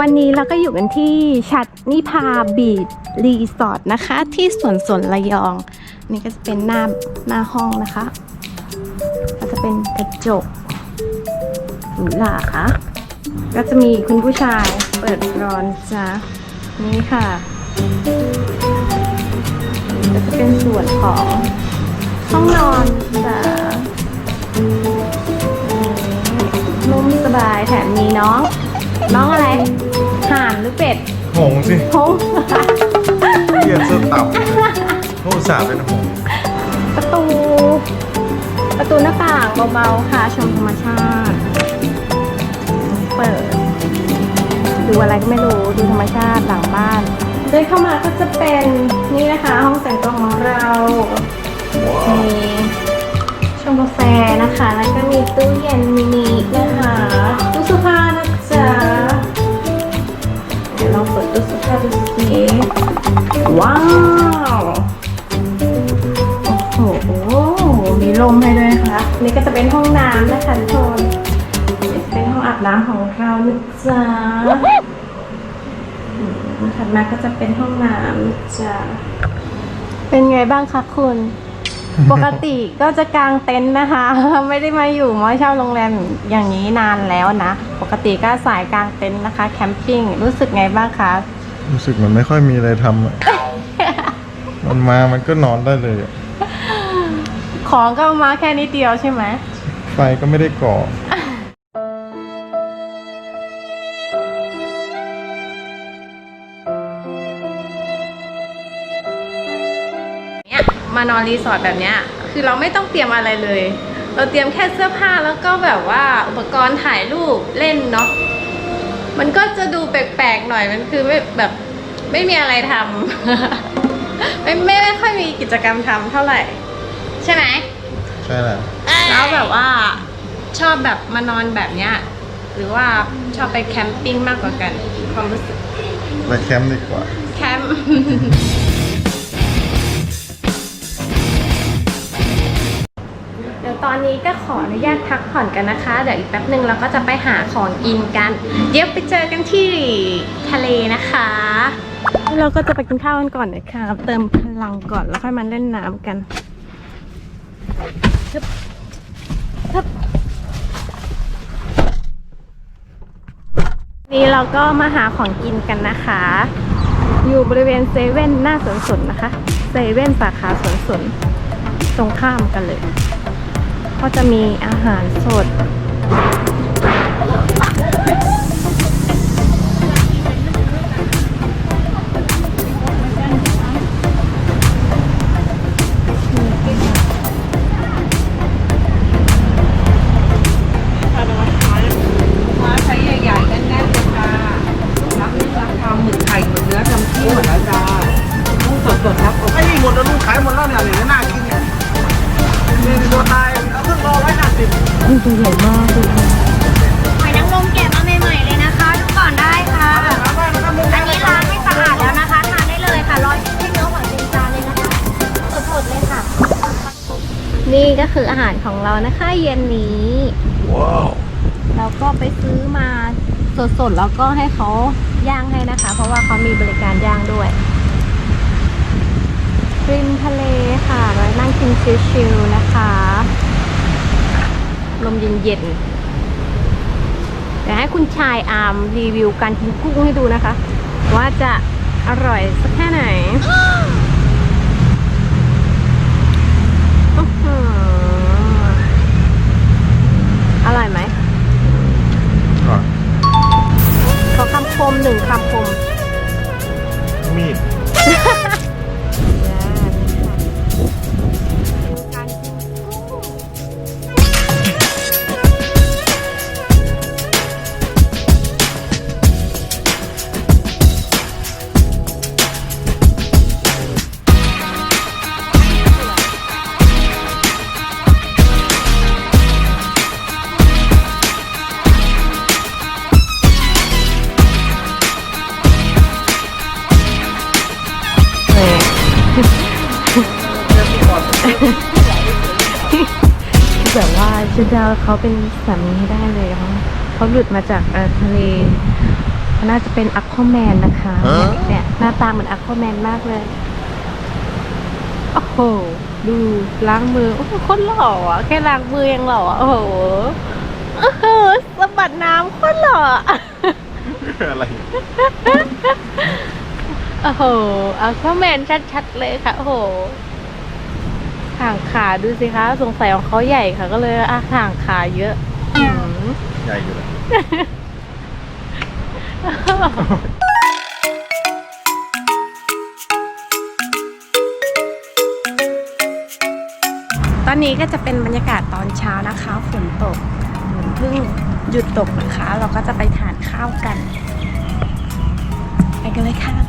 วันนี้เราก็อยู่กันที่ชัดนิพาบีดรีสอร์ทนะคะ ที่สวนสนระยอง นี่ก็จะเป็นหน้าหน้าห้องนะคะ ก็จะเป็นกระจกหรูหราค่ะ ก็จะมีคุณผู้ชายเปิดร้อนจ้ะนี่ค่ะก็จะเป็นส่วนของห้องนอนจ้ะนี่นุ่มสบายแถมมีน้อง น้องอะไรห่านหรือเป็ดหงสิหงส์เรียนเสื้อต่ำโอ้สาห์เป็นหงส์ประตู ประตูหน้าต่างเบาๆค่ะชมธรรมชาติ เปิด ดูอะไรก็ไม่รู้ดูธรรมชาติหลังบ้านเดินเข้ามาก็จะเป็นนี่นะคะ ห้องแต่งตัวของเรามีชงกาแฟนะคะ แล้วก็มีตู้เย็นมินินะคะตู้เสื้อผ้านะจ๊ะ ว้าว โอ้โห มีลมให้ด้วยค่ะ นี่ก็จะเป็นห้องน้ำนะคะทุกคนนี่จะเป็นห้องอาบน้ำของเรานะจ๊ะอืมถัดมาก็จะเป็นห้องน้ำนะจ๊ะเป็นไงบ้างคะคุณ ปกติก็จะกางเต็นท์นะคะ ไม่ได้มาอยู่มาเช่าโรงแรมอย่างนี้นานแล้วนะ ปกติก็สายกางเต็นท์นะคะ แคมปิ้งรู้สึกไงบ้างคะ รู้สึกมันไม่ค่อยมีอะไรทำอะ มันมามันก็นอนได้เลยอะของก็เอามาแค่นิดเดียวใช่ไหม ไฟก็ไม่ได้ก่อ เนี่ยมานอนรีสอร์ทแบบเนี้ยคือเราไม่ต้องเตรียมอะไรเลย เราเตรียมแค่เสื้อผ้าแล้วก็แบบว่าอุปกรณ์ถ่ายรูปเล่นเนาะมันก็จะดูแปลกๆหน่อยมันคือไม่แบบไม่มีอะไรทำ ไม่ไม่ไม่ค่อยมีกิจกรรมทำเท่าไหร่ ใช่ไหม ใช่แหละแล้วแบบว่าชอบแบบมานอนแบบเนี้ยหรือว่าชอบไปแคมปิ้งมากกว่ากันความรู้สึกไปแคมป์ดีกว่า แคมป์ เดี๋ยวตอนนี้ก็ขออนุญาตพักผ่อนกันนะคะ เดี๋ยวอีกแป๊บหนึ่งเราก็จะไปหาของกินกัน เดี๋ยวไปเจอกันที่ทะเลนะคะ เราก็จะไปกินข้าวกันก่อนนะคะเติมพลังก่อนแล้วค่อยมาเล่นน้ำกันฮึบฮึบนี่เราก็มาหาของกินกันนะคะ อยู่บริเวณเซเว่นหน้าสวนสนนะคะเซเว่นสาขาสวนสนตรงข้ามกันเลย ก็จะมีอาหารสดาสิบมันตัวใหญ่มากเลยหอยนางรมแกะมาใหม่ๆเลยนะคะดูก่อนได้ค่ะ อันนี้ล้างให้สะอาดแล้วนะคะทานได้เลยค่ะร้อยให้เนื้อหอยเป็นจานเลยนะคะสดๆเลยค่ะ นี่ก็คืออาหารของเรานะคะเย็นนี้ ว้าว เราก็ไปซื้อมาสดๆแล้วก็ให้เขาย่างให้นะคะ เพราะว่าเขามีบริการย่างด้วยริมทะเลค่ะแล้วนั่งกินชิลๆนะคะ ลมเย็นๆเดี๋ยวให้คุณชายอาร์มรีวิวการกินกุ้งให้ดูนะคะ ว่าจะอร่อยสักแค่ไหน ว่าจะเดาเขาเป็นสามีให้ได้เลยเขาเขาหลุดมาจากเอ่อทะเลทะน่าจะเป็นอัคควาแมนนะคะเนี่ยเนี่ยหน้าตาเหมือนอัคควาแมนมากเลยโอ้โหดูล้างมือโอ้โหโคนหล่ออะแค่ล้างมือยังหล่ออะโอ้โหโอ้โหสะบัดน้ำโคนหล่ออะอะไรโอ้โหอัลฟาแมนชัดๆเลยค่ะ โอ้โห ห่างขาดูสิคะ สงสัยของเขาใหญ่ค่ะ ก็เลยอะห่างขาเยอะอืมใหญ่อยู่เลยตอนนี้ก็จะเป็นบรรยากาศตอนเช้านะคะฝนตกเพิ่งหยุดตกนะคะ เราก็จะไปทานข้าวกัน ไปกันเลยค่ะ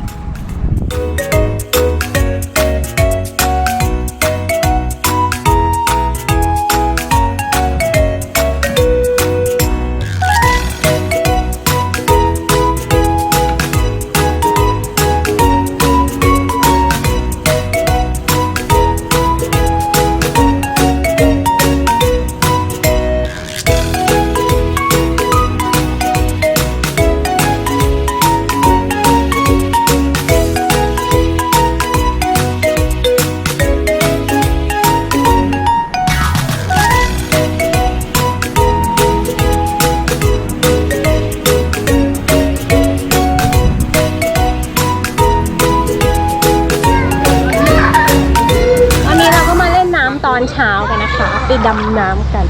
ดำน้ำกัน